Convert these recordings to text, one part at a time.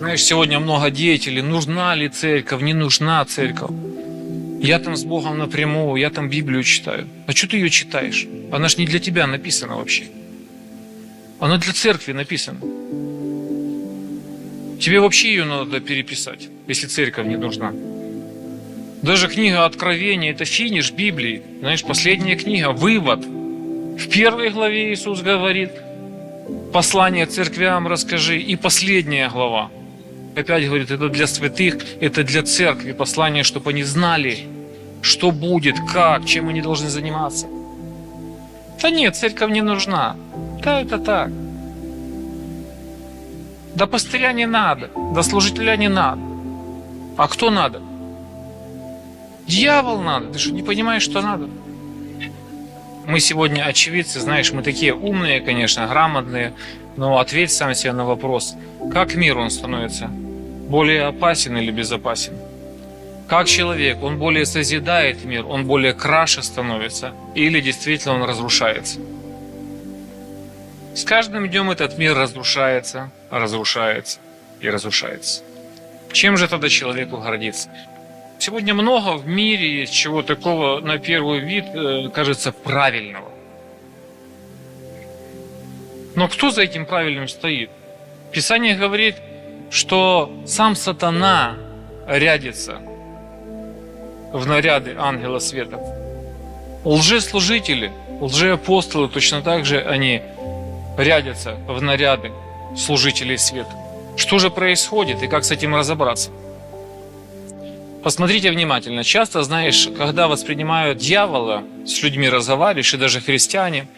Знаешь, сегодня много деятелей, нужна ли церковь, не нужна церковь. Я там с Богом напрямую, я там Библию читаю. А что ты ее читаешь? Она ж не для тебя написана вообще. Она для церкви написана. Тебе вообще ее надо переписать, если церковь не нужна. Даже книга Откровения – это финиш Библии. Знаешь, последняя книга, вывод. В первой главе Иисус говорит, послание церквям расскажи, и последняя глава. Опять говорит, это для святых, это для церкви, послание, чтобы они знали, что будет, как, чем они должны заниматься. Да нет, церковь не нужна. Да это так. Да пастыря не надо, да служителя не надо. А кто надо? Дьявол надо. Ты что, не понимаешь, что надо? Мы сегодня очевидцы, знаешь, мы такие умные, конечно, грамотные, но ответь сам себе на вопрос, как мир он становится? Более опасен или безопасен? Как человек, он более созидает мир, он более краше становится, или действительно он разрушается? С каждым днем этот мир разрушается, разрушается и разрушается. Чем же тогда человеку гордиться? Сегодня много в мире чего такого, на первый вид, э, кажется, правильного. Но кто за этим правильным стоит? Писание говорит, что сам сатана рядится в наряды ангела света. Лжеслужители, лжеапостолы точно так же они рядятся в наряды служителей света. Что же происходит и как с этим разобраться? Посмотрите внимательно. Часто, знаешь, когда воспринимают дьявола, с людьми разговариваешь, и даже христиане,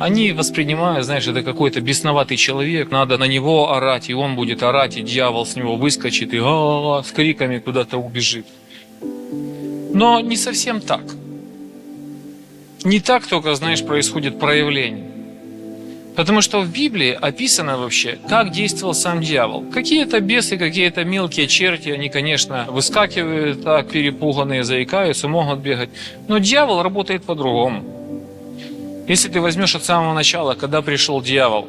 они воспринимают, знаешь, это какой-то бесноватый человек, надо на него орать, и он будет орать, и дьявол с него выскочит, и с криками куда-то убежит. Но не совсем так. Не так только, знаешь, происходит проявление. Потому что в Библии описано вообще, как действовал сам дьявол. Какие-то бесы, какие-то мелкие черти, они, конечно, выскакивают так, перепуганные, заикаются, могут бегать. Но дьявол работает по-другому. Если ты возьмешь от самого начала, когда пришел дьявол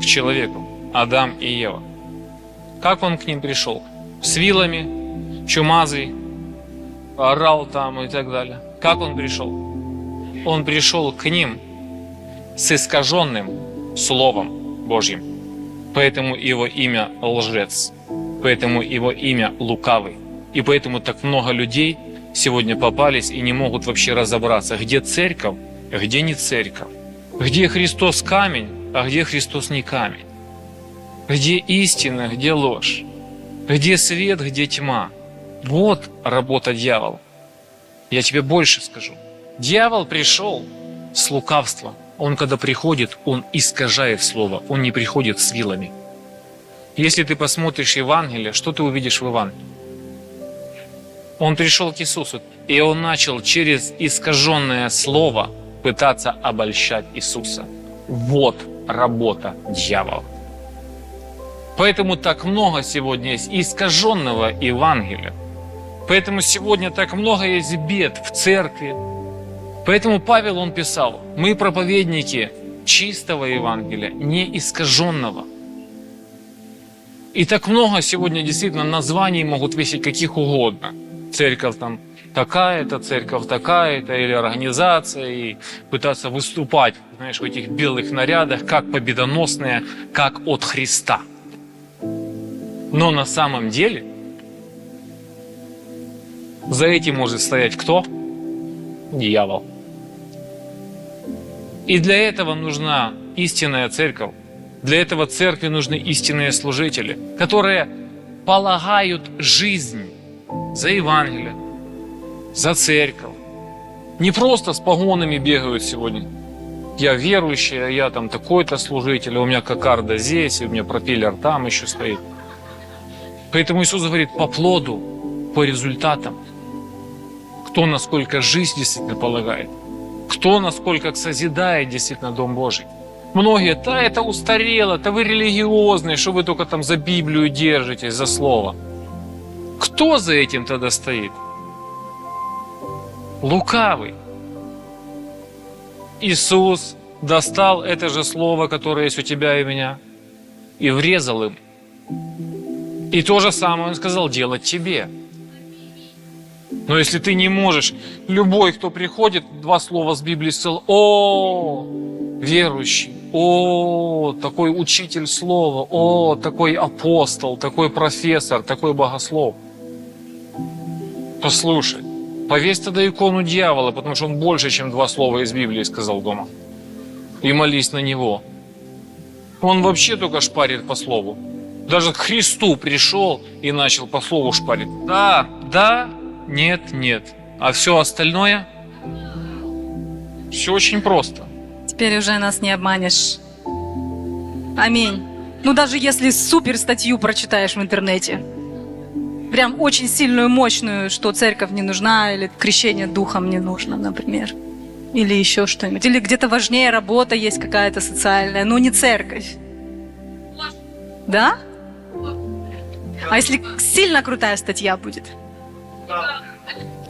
к человеку, Адам и Ева, как он к ним пришел? С вилами, чумазый, орал там и так далее. Как он пришел? Он пришел к ним с искаженным Словом Божьим. Поэтому его имя лжец, поэтому его имя лукавый. И поэтому так много людей сегодня попались и не могут вообще разобраться, где церковь, где не церковь, где Христос камень, а где Христос не камень, где истина, где ложь, где свет, где тьма. Вот работа дьявола. Я тебе больше скажу. Дьявол пришел с лукавством. Он, когда приходит, он искажает слово. Он не приходит с вилами. Если ты посмотришь Евангелие, что ты увидишь в Евангелии? Он пришел к Иисусу, и он начал через искаженное слово пытаться обольщать Иисуса. Вот работа дьявола. Поэтому так много сегодня есть искаженного Евангелия. Поэтому сегодня так много есть бед в церкви. Поэтому Павел, он писал, мы проповедники чистого Евангелия, не искаженного. И так много сегодня действительно названий могут весить каких угодно. Церковь там такая-то, церковь такая-то, или организация, и пытаться выступать, знаешь, в этих белых нарядах, как победоносные, как от Христа. Но на самом деле за этим может стоять кто? Дьявол. И для этого нужна истинная церковь. Для этого церкви нужны истинные служители, которые полагают жизнь за Евангелие, за церковь. Не просто с погонами бегают сегодня. Я верующий, а я там такой-то служитель, у меня кокарда здесь, у меня пропеллер там еще стоит. Поэтому Иисус говорит по плоду, по результатам. Кто насколько жизнь действительно полагает. Кто насколько созидает действительно Дом Божий. Многие, да, это устарело, да вы религиозные, что вы только там за Библию держитесь, за Слово. Кто за этим тогда стоит? Лукавый. Иисус достал это же Слово, которое есть у тебя и меня, и врезал им. И то же самое он сказал делать тебе. Но если ты не можешь, любой, кто приходит, два слова с Библии сказал, о, верующий, о, такой учитель слова, о, такой апостол, такой профессор, такой богослов. Послушай, повесь тогда икону дьявола, потому что он больше, чем два слова из Библии сказал дома. И молись на него. Он вообще только шпарит по слову. Даже к Христу пришел и начал по слову шпарить. Да, да, нет, нет. А все остальное? Все очень просто. Теперь уже нас не обманешь. Аминь. Ну, даже если супер статью прочитаешь в интернете, прям очень сильную, мощную, что церковь не нужна, или крещение духом не нужно, например. Или еще что-нибудь. Или где-то важнее работа есть какая-то социальная, но не церковь. Да? А если сильно крутая статья будет?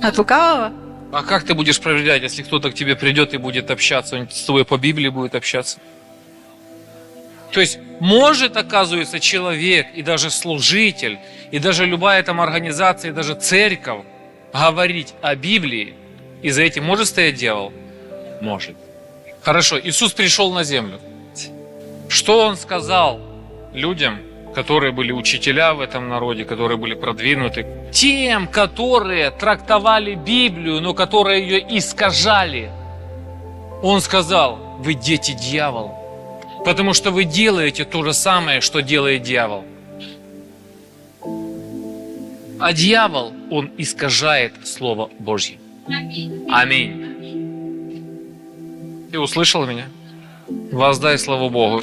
От лукавого? А как ты будешь проверять, если кто-то к тебе придет и будет общаться, он с тобой по Библии будет общаться? То есть может, оказывается, человек и даже служитель, и даже любая там организация, и даже церковь говорить о Библии, и за этим может стоять дьявол? Может. Хорошо, Иисус пришел на землю. Что Он сказал людям, которые были учителя в этом народе, которые были продвинуты? Тем, которые трактовали Библию, но которые ее искажали. Он сказал, вы дети дьявола, потому что вы делаете то же самое, что делает дьявол. А дьявол, он искажает Слово Божье. Аминь. Ты услышал меня? Воздай славу Богу.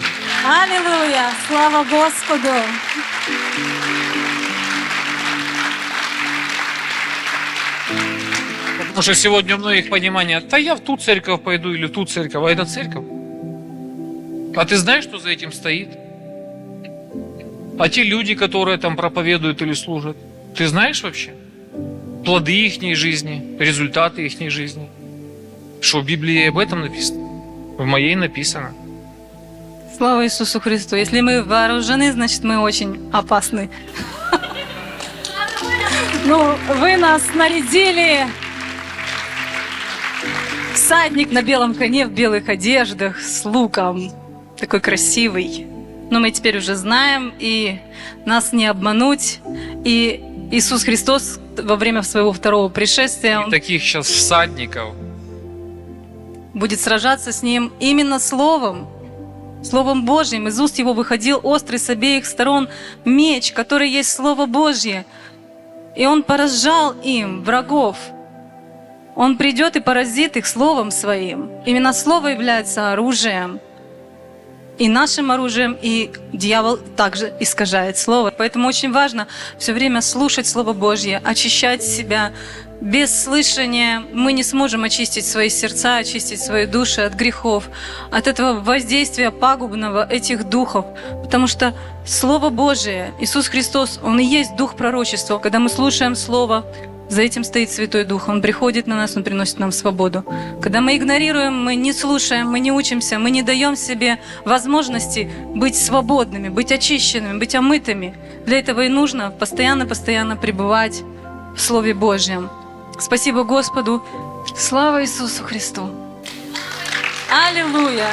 Аллилуйя! Слава Господу! Потому что сегодня у многих понимание, да я в ту церковь пойду или в ту церковь, а это церковь. А ты знаешь, что за этим стоит? А те люди, которые там проповедуют или служат, ты знаешь вообще? Плоды их жизни, результаты их жизни. Что в Библии об этом написано? В моей написано. Слава Иисусу Христу! Если мы вооружены, значит мы очень опасны. Ну, вы нас нарядили. Всадник на белом коне в белых одеждах с луком. Такой красивый. Но мы теперь уже знаем, и нас не обмануть. И Иисус Христос во время своего второго пришествия, Он Таких сейчас всадников. будет сражаться с ним именно словом, Словом Божьим. Из уст его выходил острый с обеих сторон меч, который есть Слово Божье. И он поражал им врагов. Он придет и поразит их Словом Своим. Именно Слово является оружием. И нашим оружием, и дьявол также искажает Слово. Поэтому очень важно все время слушать Слово Божье, очищать себя. Без слышания мы не сможем очистить свои сердца, очистить свои души от грехов, от этого воздействия пагубного этих духов. Потому что Слово Божие, Иисус Христос, Он и есть Дух пророчества. Когда мы слушаем Слово, за этим стоит Святой Дух. Он приходит на нас, Он приносит нам свободу. Когда мы игнорируем, мы не слушаем, мы не учимся, мы не даем себе возможности быть свободными, быть очищенными, быть омытыми. Для этого и нужно постоянно-постоянно пребывать в Слове Божьем. Спасибо Господу. Слава Иисусу Христу. Аллилуйя.